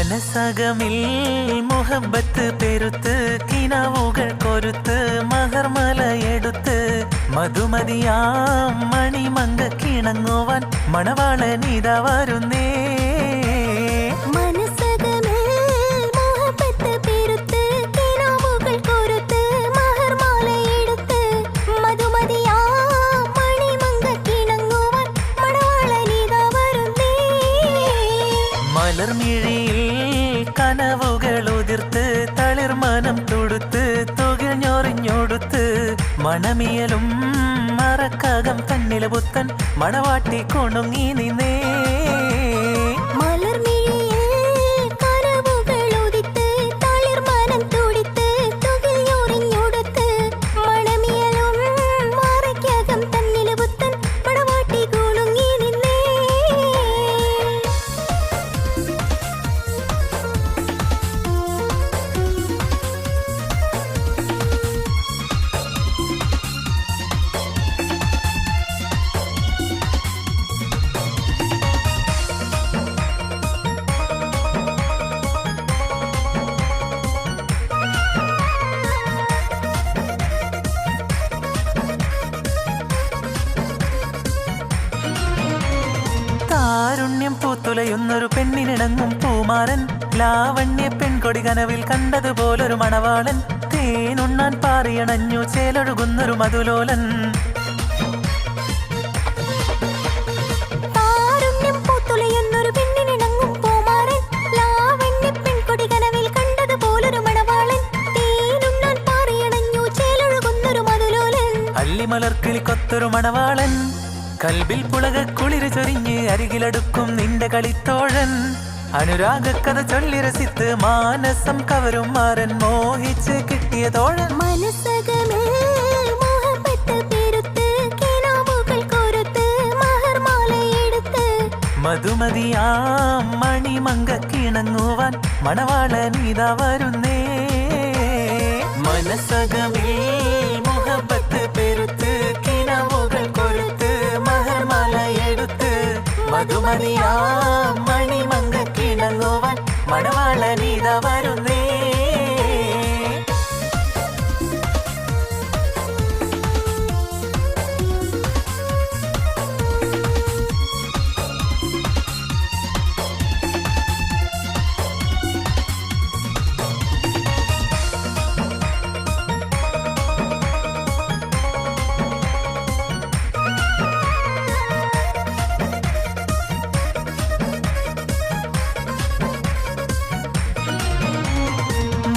മനസകമിൽ മുഹബത്ത് പെരുത്ത് കിനവുകൾ കൊരുത്ത് മഹർമലയെടുത്ത് മധുമതിയാം മണിമങ്ക കിണങ്ങുവാൻ മണവാളനിത വരുന്നേ. മണമിയലും മറക്കകം തന്നില പുത്തൻ മണവാട്ടി കൊണുങ്ങി നിന്നേ പൂത്തുലയുന്നൊരു പെണ്ണിനിണങ്ങും പൂമാരൻ. ലാവണ്യ പെൺകൊടി കനവിൽ കണ്ടതുപോലൊരു മണവാളൻ. തേനുണ്ണാൻ പാറിയണഞ്ഞു ചേലൊഴുകുന്നൊരു മധുലോലൻ. മലർക്കിളി കൊത്തൊരു മണവാളൻ. കൽബിൽ പുളക കുളിര് ചൊരിഞ്ഞ് അരികിലടുക്കും നിന്റെ കളിത്തോഴൻ. അനുരാഗക്കഥ ചൊല്ലി രസിത്ത് മാനസം കവരും മാരൻ മോഹിച്ച് കിട്ടിയ തോഴൻ. മനസ്സകമേ മധുമതിയാം മണിമങ്ക കിണങ്ങുവാൻ മണവാളനീത വരുന്നേ. മനസ്സകമിൽ മധുമതിയാം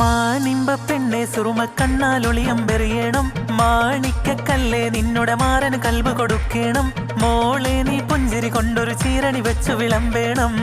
മാനിമ്പ പെണ്ണെ സുറുമ കണ്ണാലൊളിയമ്പെറിയണം മാണിക്കക്കല്ലേ നിന്നുടെ മാരന് കൽവ് കൊടുക്കണം. മോളെ നീ പുഞ്ചിരി കൊണ്ടൊരു ചീരണി വെച്ചു വിളമ്പേണം.